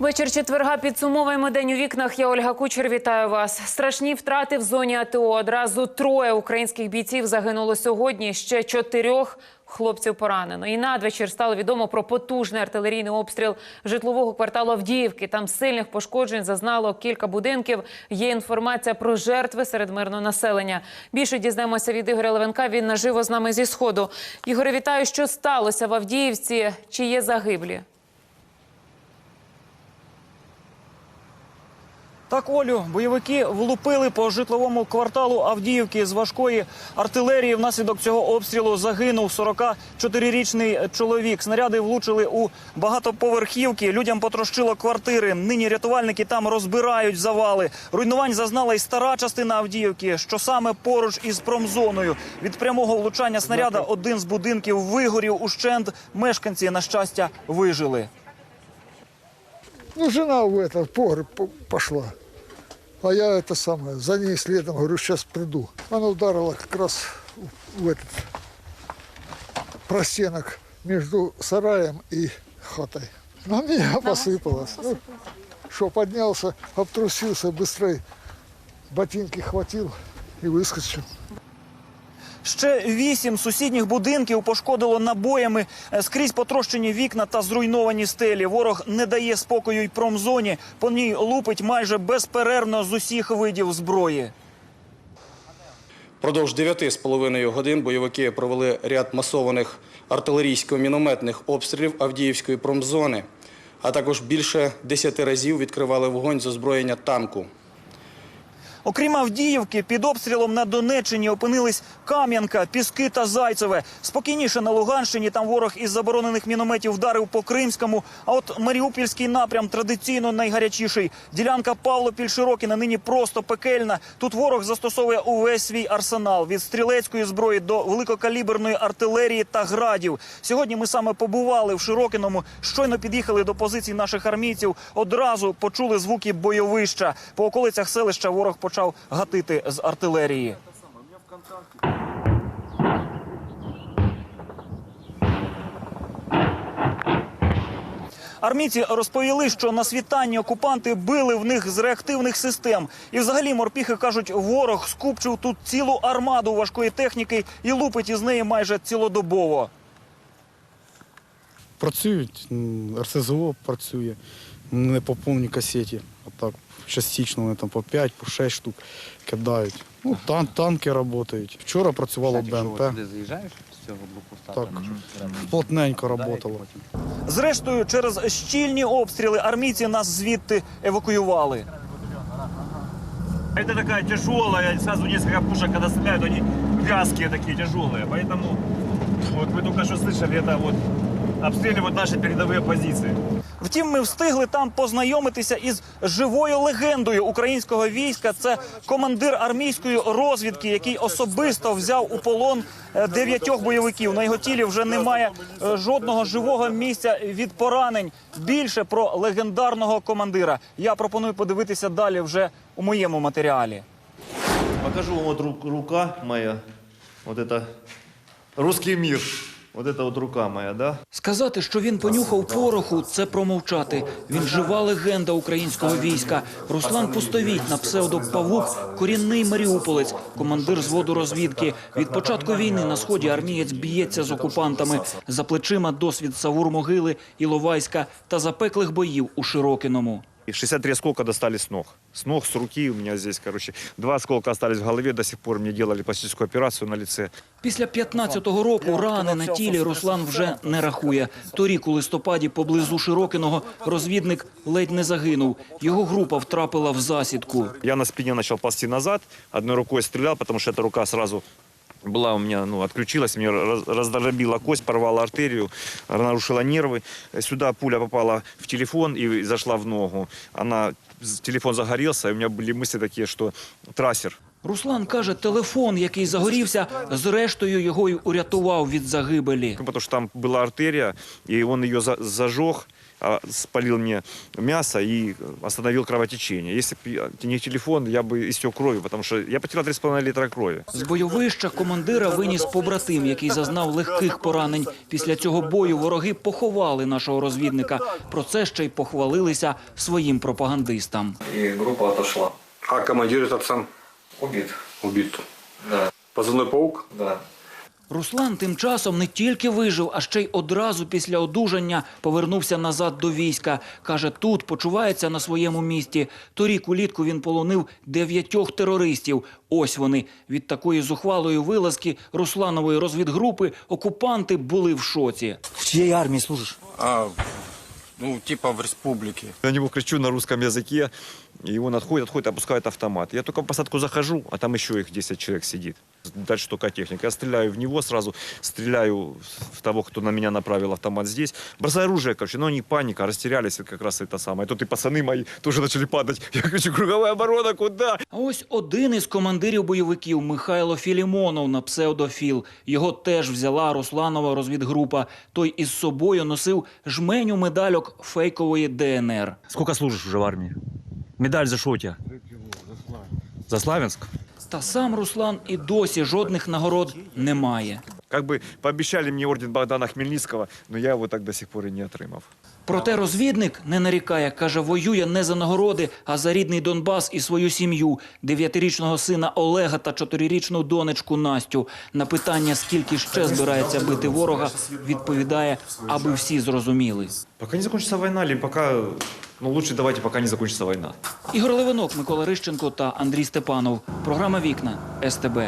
Вечір четверга підсумовуємо день у вікнах. Я Ольга Кучер. Вітаю вас. Страшні втрати в зоні АТО. Одразу троє українських бійців загинуло сьогодні. Ще чотирьох хлопців поранено. І надвечір стало відомо про потужний артилерійний обстріл житлового кварталу Авдіївки. Там сильних пошкоджень зазнало кілька будинків. Є інформація про жертви серед мирного населення. Більше дізнаємося від Ігоря Левенка. Він наживо з нами зі сходу. Ігоре, вітаю. Що сталося в Авдіївці? Чи є загиблі? Так, Олю, бойовики влупили по житловому кварталу Авдіївки з важкої артилерії. Внаслідок цього обстрілу загинув 44-річний чоловік. Снаряди влучили у багатоповерхівки. Людям потрощило квартири. Нині рятувальники там розбирають завали. Руйнувань зазнала й стара частина Авдіївки, що саме поруч із промзоною. Від прямого влучання снаряда один з будинків вигорів ущент. Мешканці, на щастя, вижили. Ну, жена в этот погреб по- пошла. А я это самое, за ней следом, говорю, сейчас приду. Она ударила как раз в этот простенок между сараем и хатой. На меня посыпалось. Ну, что, поднялся, обтрусился, быстрее ботинки хватил и выскочил. Ще вісім сусідніх будинків пошкодило набоями Е, скрізь потрощені вікна та зруйновані стелі. Ворог не дає спокою й промзоні. По ній лупить майже безперервно з усіх видів зброї. Продовж 9,5 годин бойовики провели ряд масованих артилерійсько-мінометних обстрілів Авдіївської промзони, а також більше 10 разів відкривали вогонь з озброєння танку. Окрім Авдіївки, під обстрілом на Донеччині опинились Кам'янка, Піски та Зайцеве. Спокійніше на Луганщині там ворог із заборонених мінометів вдарив по Кримському. А от Маріупольський напрям традиційно найгарячіший. Ділянка Павлопіль-Широкіна нині просто пекельна. Тут ворог застосовує увесь свій арсенал від стрілецької зброї до великокаліберної артилерії та градів. Сьогодні ми саме побували в Широкіному. Щойно під'їхали до позицій наших армійців. Одразу почули звуки бойовища. По околицях селища ворог почав гатити з артилерії. Армійці розповіли, що на світанні окупанти били в них з реактивних систем. І взагалі морпіхи кажуть, ворог скупчив тут цілу армаду важкої техніки і лупить із неї майже цілодобово. Працюють, РСЗО працює не по повній касеті, а так частично вони там по 5, по 6 штук кидають. Ну, тан, танки працюють. Вчора працювало БМП, Ти заїжджаєш з цього блокпоста? Так. там, прямо плотненько працювало. Зрештою, через щільні обстріли армійці нас звідти евакуювали. Это такая тяжелая, сразу несколько пушек, когда стреляют, они вязкие такие, тяжелые. Поэтому вот вы только что слышали, это вот обстреливают наши передовые позиции. Втім, ми встигли там познайомитися із живою легендою українського війська. Це командир армійської розвідки, який особисто взяв у полон е, дев'ятьох бойовиків. На його тілі вже немає е, жодного живого місця від поранень. Більше про легендарного командира я пропоную подивитися далі вже у моєму матеріалі. Покажу вам ру- рука моя. Вот это русский мир. Вот это вот рука моя, да? Сказати, що він понюхав пороху, це промовчати. Він жива легенда українського війська. Руслан Пустовіть на псевдо Павук, корінний маріуполець, командир зводу розвідки. Від початку війни на сході армієць б'ється з окупантами. За плечима досвід Савур-Могили, Іловайська та запеклих боїв у Широкиному. И 63 осколка достали с ног. С ног, с руки у меня здесь, короче. Два осколка остались в голове, до сих пор мне делали пластическую операцию на лице. Після 15-го року рани на тілі Руслан вже не рахує. Торік у листопаді поблизу Широкиного розвідник ледь не загинув. Його група втрапила в засідку. Я на спине начал ползти назад, одной рукой стрелял, потому что эта рука сразу была у меня, ну, отключилась, мне раз- раздробила кость, порвала артерию, нарушила нервы. Сюда пуля попала в телефон и зашла в ногу. Она, телефон загорелся, и у меня были мысли такие, что трассер. Руслан каже, телефон, який загорівся, зрештою його й урятував від загибелі. Потому что там была артерия, и он ее за- зажег, а, спалил мне мясо и остановил кровотечение. Если бы не телефон, я бы истек кровью, потому что я потерял 3,5 литра крови. З бойовища командира виніс побратим, який зазнав легких поранень. Після цього бою вороги поховали нашого розвідника. Про це ще й похвалилися своїм пропагандистам. И группа отошла. А командир этот сам Убит. убит. Да, Позывной паук? да. Руслан тим часом не тільки вижив, а ще й одразу після одужання повернувся назад до війська. Каже, тут почувається на своєму місці. Торік улітку він полонив дев'ятьох терористів. Ось вони. Від такої зухвалої вилазки Русланової розвідгрупи окупанти були в шоці. В чьей армии служишь? А, ну, типа в республике. На него кричу на русском языке, и он отходит, отходит, опускает автомат. Я только в посадку захожу, а там еще их 10 человек сидит. Дальше только техника. Я стреляю в него сразу, стреляю в того, кто на меня направил автомат здесь. Бросаю оружие, короче, но не паника, растерялись, как раз это самое. Тут и пацаны мои тоже начали падать. Я кричу, круговая оборона, куда? А ось один із командирів бойовиків Михайло Філімонов на псевдофіл. Його теж взяла Русланова розвідгрупа. Той із собою носив жменю медальок фейкової ДНР. Сколько служишь уже в армии? Медаль за что у тебя? За Славянск? Та сам Руслан і досі жодних нагород не має. Как бы пообещали мне орден Богдана Хмельницкого, но я его так до сих пор и не отримав. Проте розвідник не нарікає, каже, воює не за нагороди, а за рідний Донбас і свою сім'ю, дев'ятирічного сина Олега та чотирирічну донечку Настю. На питання, скільки ще збирається бити ворога, відповідає, аби всі зрозуміли. Пока не закончится война, или пока... Ну, лучше давайте, пока не закончится война. Ігор Левинок, Микола Рищенко та Андрій Степанов. Програма Вікна СТБ.